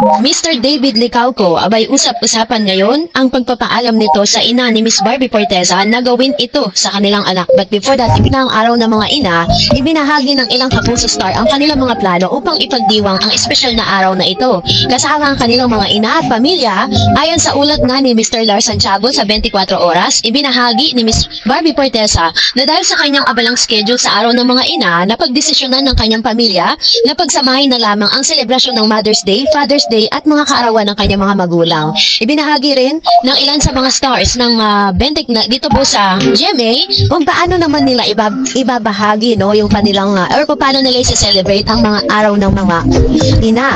Mr. David Licauco, abay usap-usapan ngayon ang pagpapaalam nito sa ina ni Miss Barbie Porteza na gawin ito sa kanilang anak. But before that, ibinang araw ng mga ina, ibinahagi ng ilang kapuso star ang kanilang mga plano upang ipagdiwang ang espesyal na araw na ito. Kasama ang kanilang mga ina at pamilya, ayon sa ulat nga ni Mr. Lars Santiago sa 24 oras, ibinahagi ni Miss Barbie Porteza na dahil sa kanyang abalang schedule sa araw ng mga ina, napagdesisyonan ng kanyang pamilya na pagsamahin na lamang ang selebrasyon ng Mother's Day, Father's Day at mga kaarawan ng kanyang mga magulang. Ibinahagi rin ng ilan sa mga stars ng uh, Bentek na dito po sa GMA kung paano naman nila iba, ibabahagi no yung kanilang uh, or paano nila i-celebrate ang mga araw ng mga ina.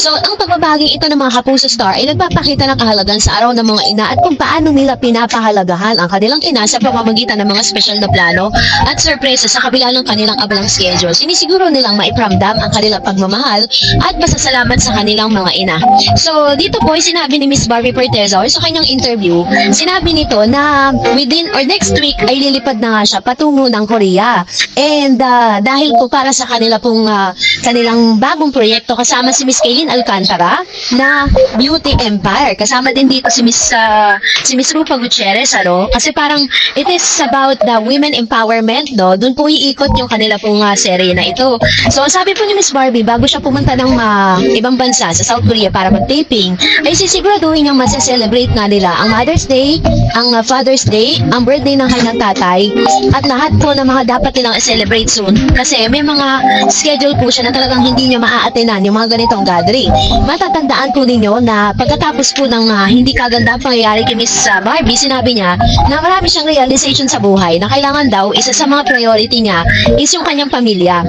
So, ang pagbabahagi ito ng mga kapuso star ay nagpapakita ng kahalagan sa araw ng mga ina at kung paano nila pinapahalagahan ang kanilang ina sa pamamagitan ng mga special na plano at sorpresa sa kabila ng kanilang abalang schedule. Sinisiguro nilang maipramdam ang kanilang pagmamahal at pasasalamat sa kanilang mga ina. So, dito po sinabi ni Miss Barbie Porteza or sa kanyang interview, sinabi nito na within or next week ay lilipad na nga siya patungo ng Korea. And ah, dahil po para sa kanila pong ah, kanilang bagong proyekto kasama si Miss Kaylin Alcantara na Beauty Empire. Kasama din dito si Miss ah, si Miss Rupa Gutierrez ano kasi parang it is about the women empowerment no. Doon po iikot yung kanila pong ah, serye na ito. So sabi po ni Miss Barbie bago siya pumunta ng ah, ibang bansa sa South Korea para mag-taping ay sisiguraduhin niyang masya-celebrate nga nila ang Mother's Day, ang Father's Day, ang birthday ng kanyang tatay at lahat po ng mga dapat nilang i-celebrate soon kasi may mga schedule po siya na talagang hindi niya maa-attenan yung mga ganitong gathering. Matatandaan po ninyo na pagkatapos po ng ah, hindi kaganda pangyayari kay Miss ah, Barbie, sinabi niya na marami siyang realization sa buhay na kailangan daw isa sa mga priority niya is yung kanyang pamilya.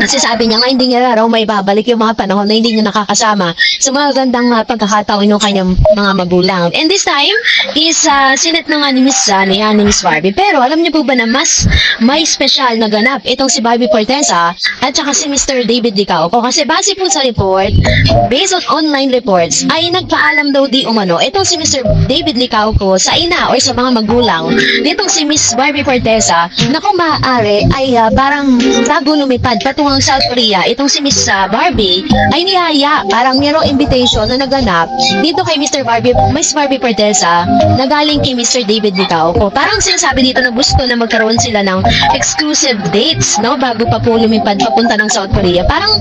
Kasi sabi niya nga hindi niya raw may babalik yung mga panahon na hindi niya nakakasama sa mga gandang uh, pagkakataon ng kanyang mga magulang. And this time is uh, sinet na nga ni Miss Sunny, uh, ni Miss Barbie. Pero alam niyo po ba na mas may special na ganap itong si Barbie Portesa at saka si Mr. David Licauco. Kasi base po sa report, based on online reports, ay nagpaalam daw di umano itong si Mr. David Licauco sa ina or sa mga magulang nitong si Miss Barbie Portesa na kung maaari ay uh, parang bago lumipad patungo South Korea, itong si Miss uh, Barbie ay niyaya parang merong invitation na naganap dito kay Mr. Barbie, Miss Barbie Portesa na galing kay Mr. David Licauco. Parang sinasabi dito na gusto na magkaroon sila ng exclusive dates, no? Bago pa po lumipad papunta ng South Korea. Parang,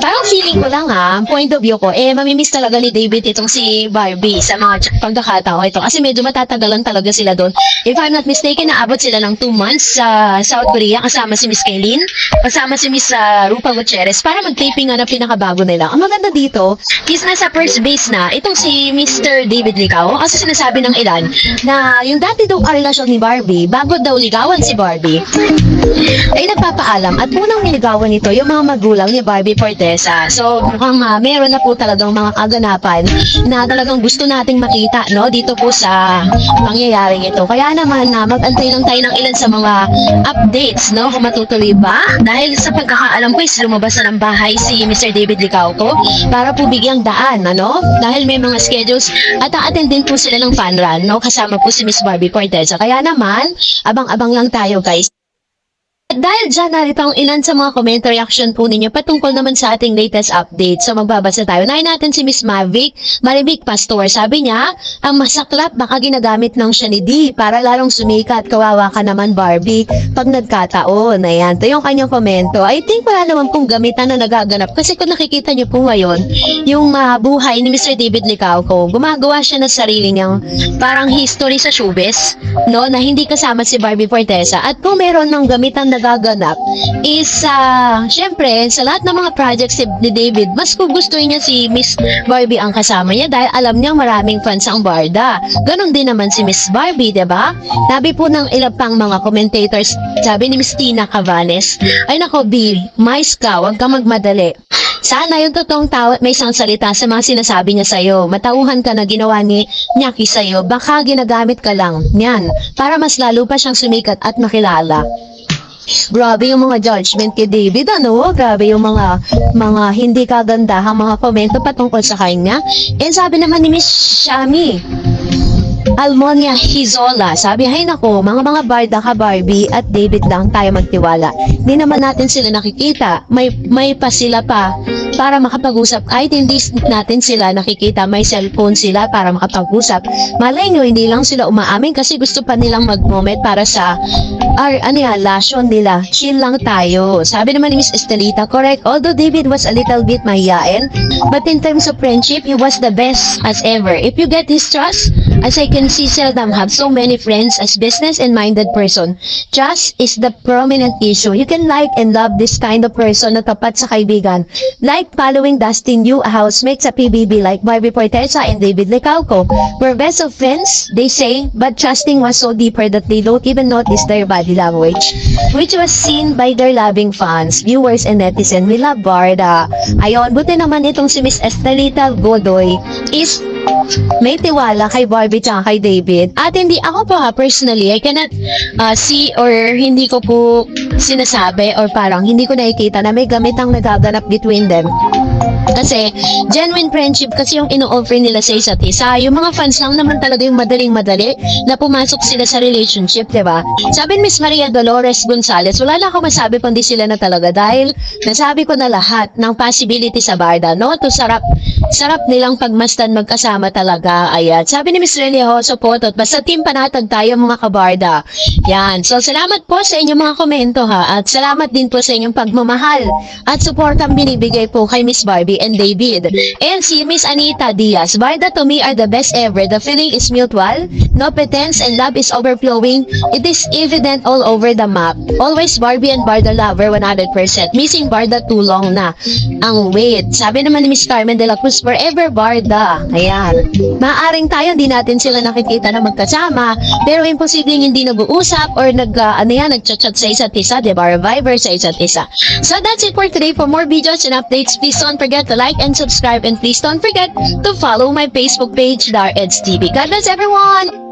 parang feeling ko lang ha, point of view ko, eh, mamimiss talaga ni David itong si Barbie sa mga pagkakataon ito. Kasi medyo matatagalan talaga sila doon. If I'm not mistaken, naabot sila ng 2 months sa South Korea kasama si Miss Kaylin, kasama si Miss ah, Rupa Gutierrez para mag-taping nga na pinakabago nila. Ang maganda dito, is nasa first base na itong si Mr. David Licao kasi sinasabi ng ilan na yung dati daw ang relasyon ni Barbie, bago daw ligawan si Barbie, ay nagpapaalam at unang niligawan nito yung mga magulang ni Barbie Fortesa. So mukhang ah, meron na po talagang mga kaganapan na talagang gusto nating makita no dito po sa pangyayaring ito. Kaya naman na mag-antay lang tayo ng ilan sa mga updates no kung matutuloy ba dahil sa pagkakaalam ko is lumabas na ng bahay si Mr. David Licauco para po bigyang daan ano dahil may mga schedules at a-attend din po sila ng fan run no kasama po si Miss Barbie Fortesa. Kaya naman abang-abang lang tayo guys. At dahil dyan, narito ang ilan sa mga comment reaction po ninyo patungkol naman sa ating latest update. So magbabasa tayo. Nahin natin si Miss Mavic, Maribik Pastor. Sabi niya, ang masaklap baka ginagamit ng siya ni D para lalong sumikat. Kawawa ka naman Barbie pag nagkataon. Ayan, ito yung kanyang komento. I think wala naman pong gamitan na nagaganap. Kasi kung nakikita niyo po ngayon, yung ah, buhay ni Mr. David Licauco, gumagawa siya ng sarili niyang parang history sa showbiz, no, na hindi kasama si Barbie Fortesa. At kung meron ng gamitan nagaganap is uh, syempre sa lahat ng mga projects ni David mas gugustuhin niya si Miss Barbie ang kasama niya dahil alam niya maraming fans ang Barda. Ganon din naman si Miss Barbie, 'di ba? Sabi po ng ilang pang mga commentators, sabi ni Miss Tina Cavanes, ay nako B, mais ka, huwag ka magmadali. Sana yung totoong tao may isang salita sa mga sinasabi niya sa'yo. Matauhan ka na ginawa ni Nyaki sa'yo. Baka ginagamit ka lang. Yan. Para mas lalo pa siyang sumikat at makilala. Grabe yung mga judgment kay David, ano? Grabe yung mga mga hindi kagandahang mga komento patungkol sa kanya. And sabi naman ni Miss Shami, Almonia Hizola, sabi, hay nako, mga mga barda ka Barbie at David lang tayo magtiwala. Hindi naman natin sila nakikita. May, may pa sila pa para makapag-usap. Kahit hindi natin sila nakikita, may cellphone sila para makapag-usap. Malay nyo, hindi lang sila umaamin kasi gusto pa nilang mag-moment para sa ar, ano yan, nila. Chill lang tayo. Sabi naman ni Miss Estelita, correct. Although David was a little bit mahiyain, but in terms of friendship, he was the best as ever. If you get his trust, as I can see, seldom have so many friends as business and minded person. Trust is the prominent issue. You can like and love this kind of person na tapat sa kaibigan. Like following Dustin Yu, a housemate sa PBB like Barbie Portesa and David Lecauco. We're best of friends, they say, but trusting was so deeper that they don't even notice their body language, which was seen by their loving fans, viewers, and netizen. We love Barda. Ayon, buti naman itong si Miss Estelita Godoy is may tiwala kay Barbie tsaka kay David. At hindi ako po ha, personally, I cannot uh, see or hindi ko po sinasabi or parang hindi ko nakikita na may gamitang nagaganap between them. Kasi, genuine friendship kasi yung ino-offer nila sa isa't isa. Yung mga fans lang naman talaga yung madaling-madali na pumasok sila sa relationship, di ba? Sabi ni Miss Maria Dolores Gonzalez, wala na ako masabi kundi sila na talaga dahil nasabi ko na lahat ng possibility sa Barda, no? To sarap, sarap nilang pagmastan magkasama talaga. Ayan. Sabi ni Miss Lily Hoso po, tot, basta team panatag tayo mga kabarda. Yan. So, salamat po sa inyong mga komento ha. At salamat din po sa inyong pagmamahal at support ang binibigay po kay Miss Barbie and David. And si Miss Anita Diaz, Barda to me are the best ever. The feeling is mutual, no pretense, and love is overflowing. It is evident all over the map. Always Barbie and Barda lover 100%. Missing Barda too long na. Ang wait. Sabi naman ni Miss Carmen de la Cruz, forever Barda. Ayan. Maaring tayo, hindi natin sila nakikita na magkasama, pero imposibleng hindi nag-uusap or nag, uh, ano yan, nag-chat sa isa't isa, di ba? Or Viber sa isa't isa. So that's it for today. For more videos and updates, please don't forget to like and subscribe and please don't forget to follow my Facebook page, Dar Eds TV. God bless everyone!